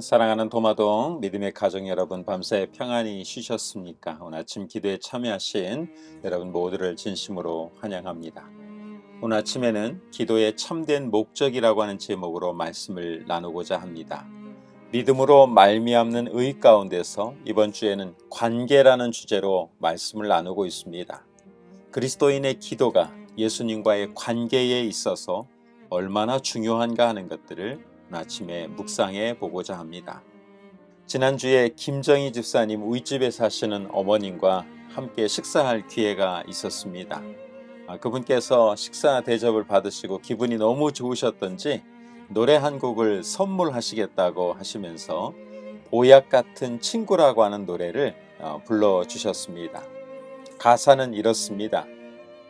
사랑하는 도마동 믿음의 가정 여러분 밤새 평안히 쉬셨습니까? 오늘 아침 기도에 참여하신 여러분 모두를 진심으로 환영합니다. 오늘 아침에는 기도의 참된 목적이라고 하는 제목으로 말씀을 나누고자 합니다. 믿음으로 말미암는 의 가운데서 이번 주에는 관계라는 주제로 말씀을 나누고 있습니다. 그리스도인의 기도가 예수님과의 관계에 있어서 얼마나 중요한가 하는 것들을 아침에 묵상해 보고자 합니다. 지난주에 김정희 집사님 우이집에 사시는 어머님과 함께 식사할 기회가 있었습니다. 아, 그분께서 식사 대접을 받으시고 기분이 너무 좋으셨던지 노래 한 곡을 선물하시겠다고 하시면서 보약 같은 친구라고 하는 노래를 어, 불러주셨습니다. 가사는 이렇습니다.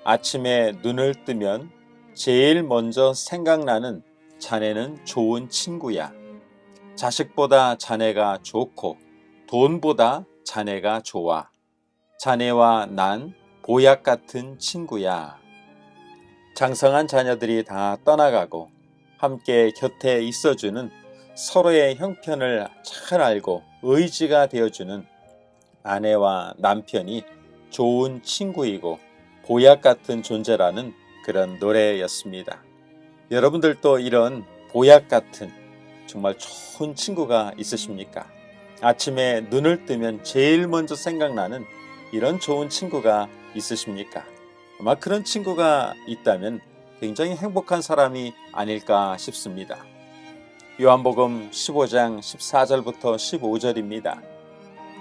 아침에 눈을 뜨면 제일 먼저 생각나는 자네는 좋은 친구야. 자식보다 자네가 좋고 돈보다 자네가 좋아. 자네와 난 보약 같은 친구야. 장성한 자녀들이 다 떠나가고 함께 곁에 있어주는 서로의 형편을 잘 알고 의지가 되어주는 아내와 남편이 좋은 친구이고 보약 같은 존재라는 그런 노래였습니다. 여러분들도 이런 보약 같은 정말 좋은 친구가 있으십니까? 아침에 눈을 뜨면 제일 먼저 생각나는 이런 좋은 친구가 있으십니까? 아마 그런 친구가 있다면 굉장히 행복한 사람이 아닐까 싶습니다. 요한복음 15장 14절부터 15절입니다.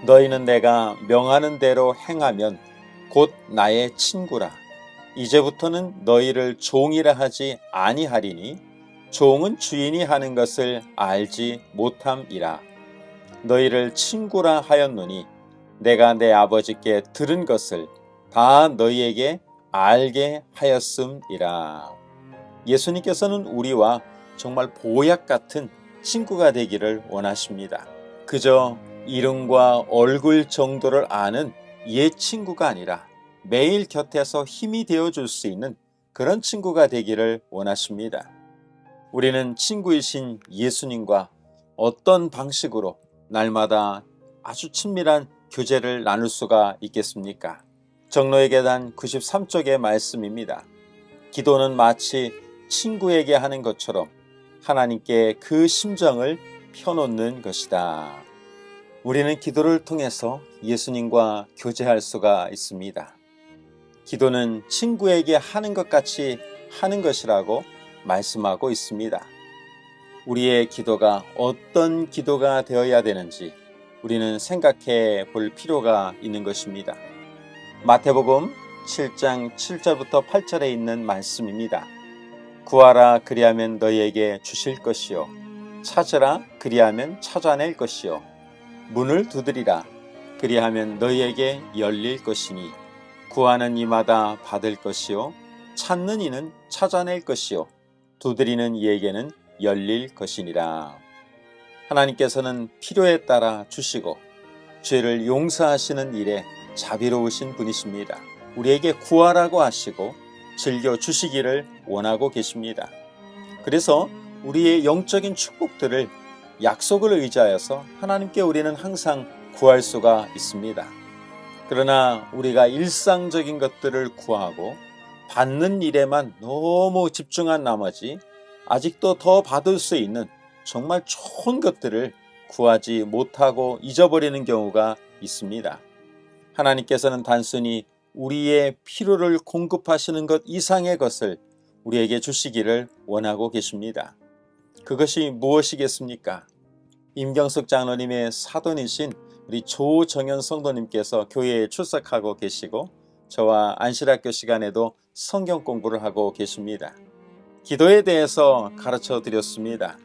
너희는 내가 명하는 대로 행하면 곧 나의 친구라. 이제부터는 너희를 종이라 하지 아니하리니 종은 주인이 하는 것을 알지 못함이라. 너희를 친구라 하였노니 내가 내 아버지께 들은 것을 다 너희에게 알게 하였음이라. 예수님께서는 우리와 정말 보약 같은 친구가 되기를 원하십니다. 그저 이름과 얼굴 정도를 아는 옛 친구가 아니라 매일 곁에서 힘이 되어 줄 수 있는 그런 친구가 되기를 원하십니다. 우리는 친구이신 예수님과 어떤 방식으로 날마다 아주 친밀한 교제를 나눌 수가 있겠습니까? 정로의 계단 93쪽의 말씀입니다. 기도는 마치 친구에게 하는 것처럼 하나님께 그 심정을 펴놓는 것이다. 우리는 기도를 통해서 예수님과 교제할 수가 있습니다. 기도는 친구에게 하는 것 같이 하는 것이라고 말씀하고 있습니다. 우리의 기도가 어떤 기도가 되어야 되는지 우리는 생각해 볼 필요가 있는 것입니다. 마태복음 7장 7절부터 8절에 있는 말씀입니다. 구하라 그리하면 너희에게 주실 것이요 찾으라 그리하면 찾아낼 것이요 문을 두드리라 그리하면 너희에게 열릴 것이니 구하는 이마다 받을 것이요 찾는 이는 찾아낼 것이요 두드리는 이에게는 열릴 것이니라. 하나님께서는 필요에 따라 주시고 죄를 용서하시는 일에 자비로우신 분이십니다. 우리에게 구하라고 하시고 즐겨 주시기를 원하고 계십니다. 그래서 우리의 영적인 축복들을 약속을 의지하여서 하나님께 우리는 항상 구할 수가 있습니다. 그러나 우리가 일상적인 것들을 구하고 받는 일에만 너무 집중한 나머지 아직도 더 받을 수 있는 정말 좋은 것들을 구하지 못하고 잊어버리는 경우가 있습니다. 하나님께서는 단순히 우리의 필요를 공급하시는 것 이상의 것을 우리에게 주시기를 원하고 계십니다. 그것이 무엇이겠습니까? 임경숙 장로님의 사돈이신 우리 조정현 성도님께서 교회에 출석하고 계시고 저와 안실학교 시간에도 성경 공부를 하고 계십니다. 기도에 대해서 가르쳐 드렸습니다.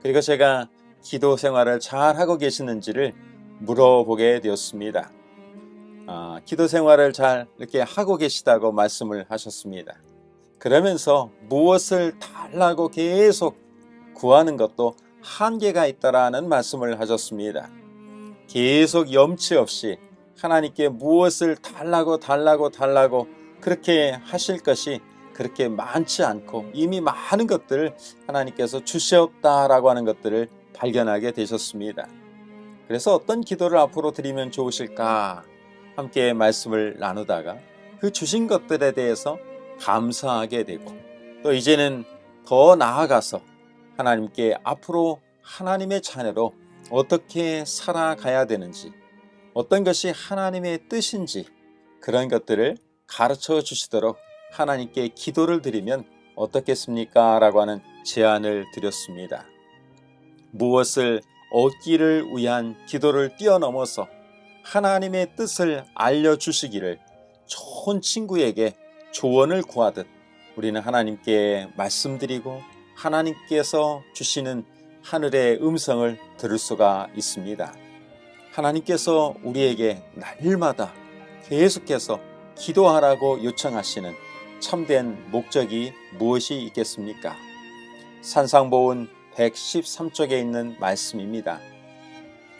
그리고 제가 기도 생활을 잘 하고 계시는지를 물어보게 되었습니다. 아, 기도 생활을 잘 이렇게 하고 계시다고 말씀을 하셨습니다. 그러면서 무엇을 달라고 계속 구하는 것도 한계가 있다라는 말씀을 하셨습니다. 계속 염치 없이 하나님께 무엇을 달라고 달라고 달라고 그렇게 하실 것이 그렇게 많지 않고 이미 많은 것들을 하나님께서 주셨다라고 하는 것들을 발견하게 되셨습니다. 그래서 어떤 기도를 앞으로 드리면 좋으실까 함께 말씀을 나누다가 그 주신 것들에 대해서 감사하게 되고 또 이제는 더 나아가서 하나님께 앞으로 하나님의 자녀로 어떻게 살아가야 되는지 어떤 것이 하나님의 뜻인지 그런 것들을 가르쳐 주시도록 하나님께 기도를 드리면 어떻겠습니까? 라고 하는 제안을 드렸습니다. 무엇을 얻기를 위한 기도를 뛰어넘어서 하나님의 뜻을 알려주시기를 좋은 친구에게 조언을 구하듯 우리는 하나님께 말씀드리고 하나님께서 주시는 하늘의 음성을 들을 수가 있습니다. 하나님께서 우리에게 날마다 계속해서 기도하라고 요청하시는 참된 목적이 무엇이 있겠습니까? 산상보훈 113쪽에 있는 말씀입니다.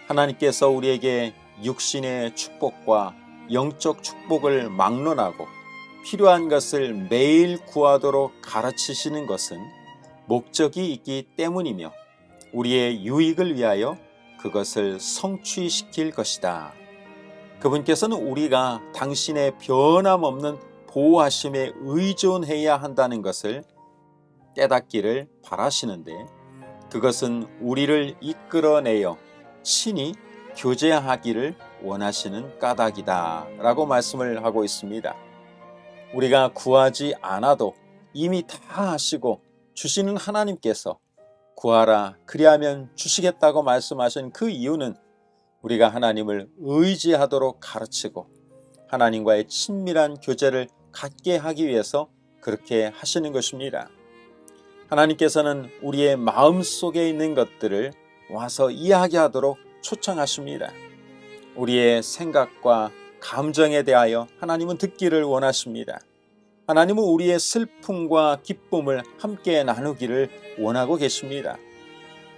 하나님께서 우리에게 육신의 축복과 영적 축복을 막론하고 필요한 것을 매일 구하도록 가르치시는 것은 목적이 있기 때문이며 우리의 유익을 위하여 그것을 성취시킬 것이다. 그분께서는 우리가 당신의 변함없는 보호하심에 의존해야 한다는 것을 깨닫기를 바라시는데 그것은 우리를 이끌어내어 친히 교제하기를 원하시는 까닭이다 라고 말씀을 하고 있습니다. 우리가 구하지 않아도 이미 다 하시고 주시는 하나님께서 구하라 그리하면 주시겠다고 말씀하신 그 이유는 우리가 하나님을 의지하도록 가르치고 하나님과의 친밀한 교제를 갖게 하기 위해서 그렇게 하시는 것입니다. 하나님께서는 우리의 마음 속에 있는 것들을 와서 이야기하도록 초청하십니다. 우리의 생각과 감정에 대하여 하나님은 듣기를 원하십니다. 하나님은 우리의 슬픔과 기쁨을 함께 나누기를 원하고 계십니다.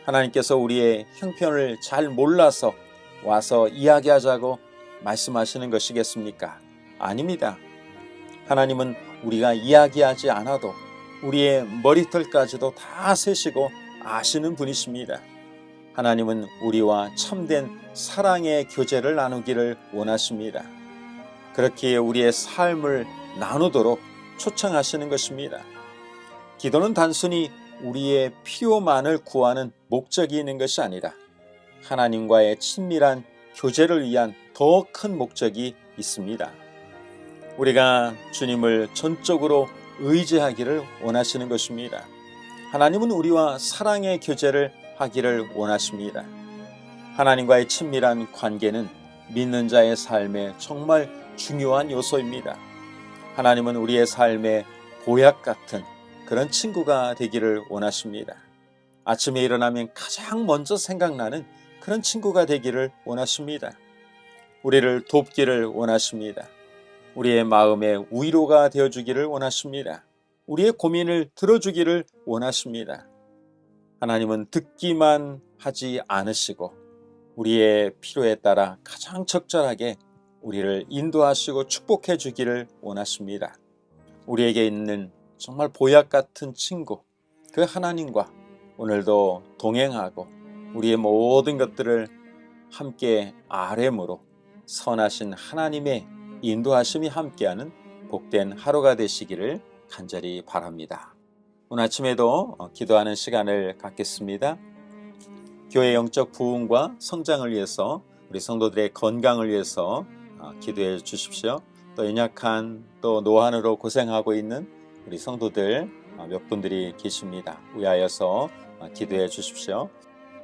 하나님께서 우리의 형편을 잘 몰라서 와서 이야기하자고 말씀하시는 것이겠습니까? 아닙니다. 하나님은 우리가 이야기하지 않아도 우리의 머리털까지도 다 세시고 아시는 분이십니다. 하나님은 우리와 참된 사랑의 교제를 나누기를 원하십니다. 그렇기에 우리의 삶을 나누도록 초청하시는 것입니다. 기도는 단순히 우리의 필요만을 구하는 목적이 있는 것이 아니라 하나님과의 친밀한 교제를 위한 더 큰 목적이 있습니다. 우리가 주님을 전적으로 의지하기를 원하시는 것입니다. 하나님은 우리와 사랑의 교제를 하기를 원하십니다. 하나님과의 친밀한 관계는 믿는 자의 삶에 정말 중요한 요소입니다. 하나님은 우리의 삶에 보약 같은 그런 친구가 되기를 원하십니다. 아침에 일어나면 가장 먼저 생각나는 그런 친구가 되기를 원하십니다. 우리를 돕기를 원하십니다. 우리의 마음에 위로가 되어주기를 원하십니다. 우리의 고민을 들어주기를 원하십니다. 하나님은 듣기만 하지 않으시고 우리의 필요에 따라 가장 적절하게 우리를 인도하시고 축복해 주기를 원하십니다. 우리에게 있는 정말 보약 같은 친구, 그 하나님과 오늘도 동행하고 우리의 모든 것들을 함께 아뢰므로 선하신 하나님의 인도하심이 함께하는 복된 하루가 되시기를 간절히 바랍니다. 오늘 아침에도 기도하는 시간을 갖겠습니다. 교회 영적 부흥과 성장을 위해서 우리 성도들의 건강을 위해서 기도해 주십시오. 또 연약한 또 노안으로 고생하고 있는 우리 성도들 몇 분들이 계십니다. 위하여서 기도해 주십시오.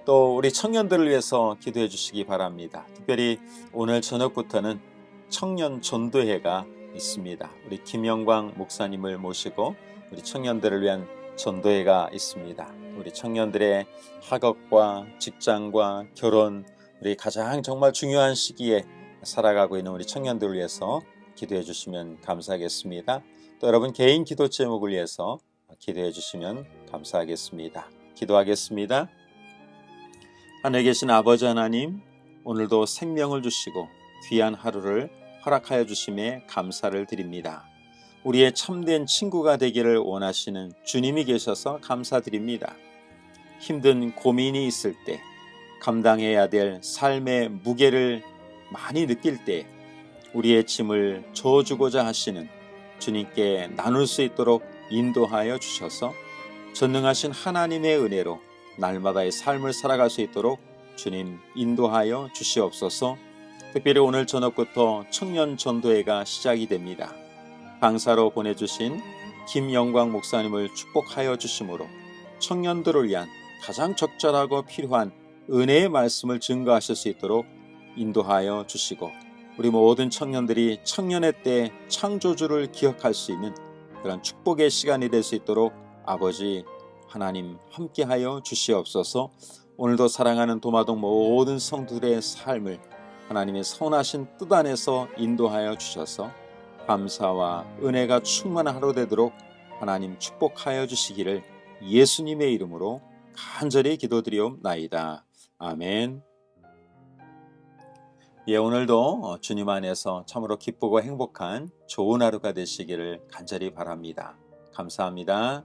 또 우리 청년들을 위해서 기도해 주시기 바랍니다. 특별히 오늘 저녁부터는 청년 전도회가 있습니다. 우리 김영광 목사님을 모시고 우리 청년들을 위한 전도회가 있습니다. 우리 청년들의 학업과 직장과 결혼, 우리 가장 정말 중요한 시기에 살아가고 있는 우리 청년들을 위해서 기도해 주시면 감사하겠습니다. 또 여러분 개인 기도 제목을 위해서 기도해 주시면 감사하겠습니다. 기도하겠습니다. 하늘에 계신 아버지 하나님, 오늘도 생명을 주시고 귀한 하루를 허락하여 주심에 감사를 드립니다. 우리의 참된 친구가 되기를 원하시는 주님이 계셔서 감사드립니다. 힘든 고민이 있을 때, 감당해야 될 삶의 무게를 많이 느낄 때, 우리의 짐을 져주고자 하시는 주님께 나눌 수 있도록 인도하여 주셔서 전능하신 하나님의 은혜로 날마다의 삶을 살아갈 수 있도록 주님 인도하여 주시옵소서. 특별히 오늘 저녁부터 청년 전도회가 시작이 됩니다. 강사로 보내주신 김영광 목사님을 축복하여 주심으로 청년들을 위한 가장 적절하고 필요한 은혜의 말씀을 증거하실 수 있도록 인도하여 주시고 우리 모든 청년들이 청년의 때 창조주를 기억할 수 있는 그런 축복의 시간이 될 수 있도록 아버지 하나님 함께하여 주시옵소서. 오늘도 사랑하는 도마동 모든 성도들의 삶을 하나님의 선하신 뜻 안에서 인도하여 주셔서 감사와 은혜가 충만한 하루 되도록 하나님 축복하여 주시기를 예수님의 이름으로 간절히 기도드리옵나이다. 아멘. 예, 오늘도 어, 주님 안에서 참으로 기쁘고 행복한 좋은 하루가 되시기를 간절히 바랍니다. 감사합니다.